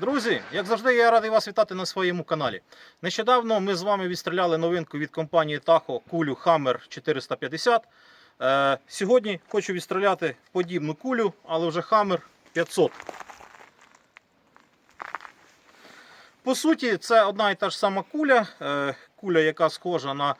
Друзі, як завжди, я радий вас вітати на своєму каналі. Нещодавно ми з вами відстріляли новинку від компанії Tahoe кулю Hammer 450. Е, сьогодні хочу відстріляти подібну кулю, але вже Hammer 500. По суті, це одна і та ж сама куля, е, куля, яка схожа на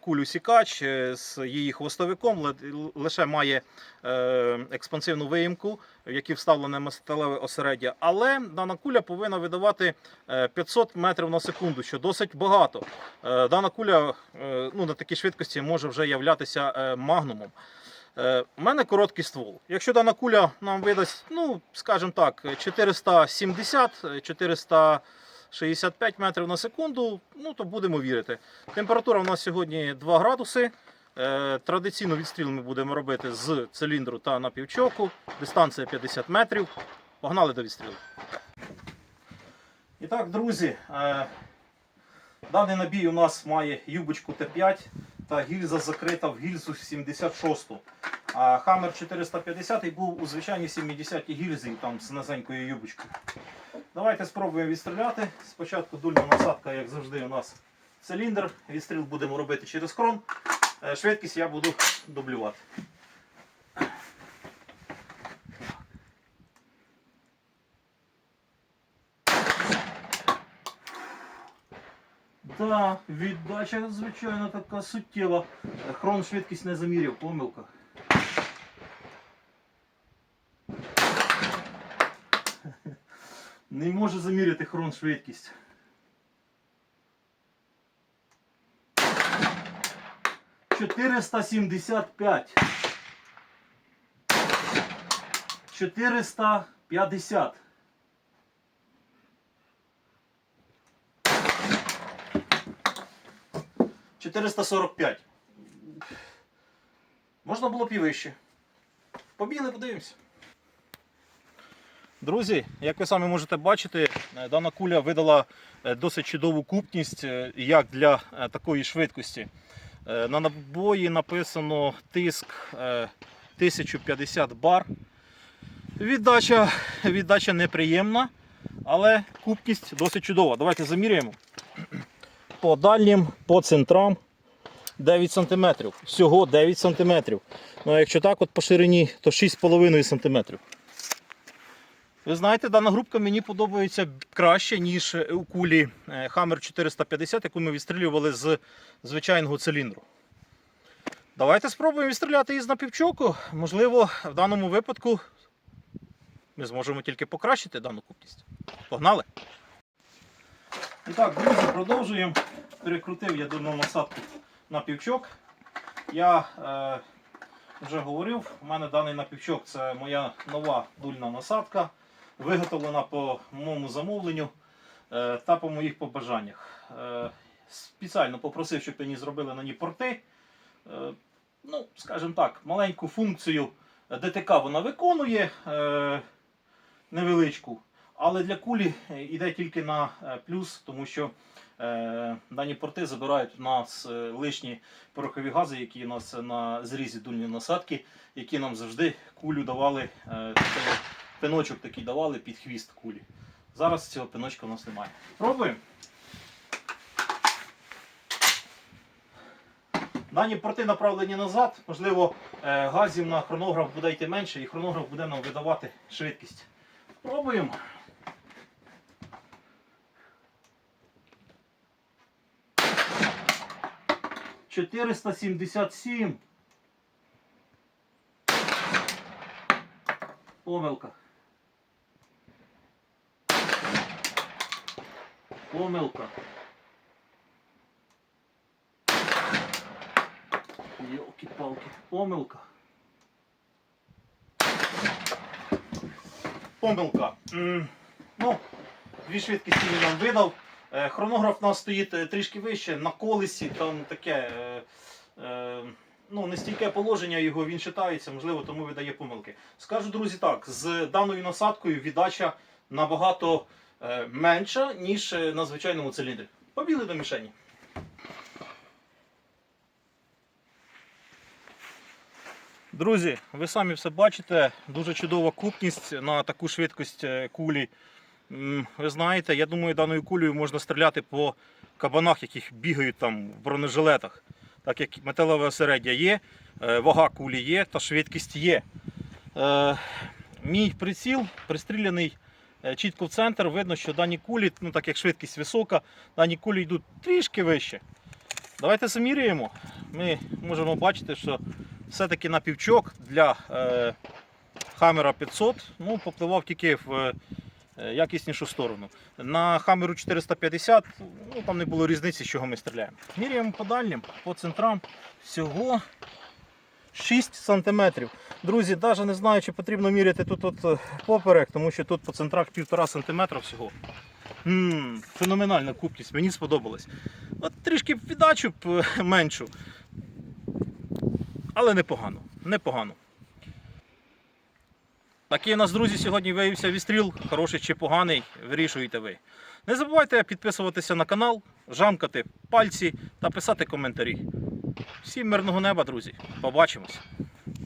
кулю Сікач е, з її хвостовиком, лише має е, експансивну виїмку, в якій вставлене металеве осереддя. Але дана куля повинна видавати е, 500 метрів на секунду, що досить багато. Е, Дана куля е, ну, на такій швидкості може вже являтися е, магнумом. Е, У мене короткий ствол. Якщо дана куля нам видасть, ну, скажімо так, 470, 465 метрів на секунду, ну то будемо вірити. Температура у нас сьогодні 2 градуси. Е, Традиційно відстріл ми будемо робити з циліндру та напівчоку. Дистанція 50 метрів. Погнали до відстрілу. І так, друзі, е, даний набій у нас має юбочку Т5 та гільза закрита в гільзу 76. А Хаммер 450 був у звичайній 70 гільзі там з низенькою юбочкою. Давайте спробуємо відстріляти. Спочатку дульна насадка, як завжди, у нас циліндр. Відстріл будемо робити через крон. Е, Швидкість я буду дублювати. Да, віддача, звичайно, така суттєва. Е, Хрон швидкість не заміряв, помилка. Не може заміряти хрон швидкість. Чотириста сімдесят п'ять. Чотириста п'ятдесят. Чотириста сорок п'ять. Можна було б і вище. Побігли, подивимося. Друзі, як ви самі можете бачити, е, дана куля видала е, досить чудову купність е, як для такої швидкості. На набої написано тиск е, 1050 бар. Віддача, віддача неприємна, але купність досить чудова. Давайте заміряємо. По дальнім, по центрам 9 см. Всього 9 см. Ну, а якщо так, от по ширині, то 6,5 см. Ви знаєте, дана групка мені подобається краще, ніж у кулі е, Hammer 450, яку ми відстрілювали з звичайного циліндру. Давайте спробуємо відстріляти із напівчоку. Можливо, в даному випадку ми зможемо тільки покращити дану купність. Погнали! І так, друзі, продовжуємо. Перекрутив я дульну насадку на півчок. Я е, вже говорив, у мене даний напівчок це моя нова дульна насадка, виготовлена по моєму замовленню е, та по моїх побажаннях. Е, спеціально попросив, щоб мені зробили на ній порти. Е, ну, скажімо так, маленьку функцію ДТК вона виконує невеличку, але для кулі йде тільки на плюс, тому що дані порти забирають у нас лишні порохові гази, які у нас на зрізі дульної насадки, які нам завжди кулю давали, е, пиночок такий давали під хвіст кулі. Зараз цього пиночка у нас немає. Пробуємо. Дані порти направлені назад, можливо, е, газів на хронограф буде йти менше і хронограф буде нам видавати швидкість. Пробуємо. Чотириста сімдесят сім. Помилка. Помилка. Йолки-палки. Помилка. Помилка. Ну, дві швидкості він нам видав. Е, Хронограф у нас стоїть е, трішки вище, на колесі, там таке. е, Ну, не стійке положення його він читається, можливо, тому видає помилки. Скажу, друзі, так, з даною насадкою віддача набагато менша, ніж е, на звичайному циліндрі. Побігли до мішені. Друзі, ви самі все бачите, дуже чудова купність на таку швидкість е, кулі. Ви знаєте, я думаю, даною кулею можна стріляти по кабанах, яких бігають там в бронежилетах. Так як металеве осереддя є, е, вага кулі є та швидкість є. Е, Мій приціл пристріляний е, чітко в центр. Видно, що дані кулі, ну так як швидкість висока, дані кулі йдуть трішки вище. Давайте замірюємо. Ми можемо бачити, що все-таки напівчок для е, Хаммера 500 ну, попливав тільки в е, якіснішу сторону. На Хаммеру 450 ну, там не було різниці, з чого ми стріляємо. Міряємо по дальнім, по центрам всього 6 см. Друзі, навіть не знаю, чи потрібно міряти тут от е, поперек, тому що тут по центрах 1,5 см всього. м феноменальна купність, мені сподобалось. От трішки віддачу б е, меншу. Але непогано. Непогано. Такий у нас, друзі, сьогодні виявився відстріл, хороший чи поганий, вирішуєте ви. Не забувайте підписуватися на канал, жамкати пальці та писати коментарі. Всім мирного неба, друзі. Побачимось!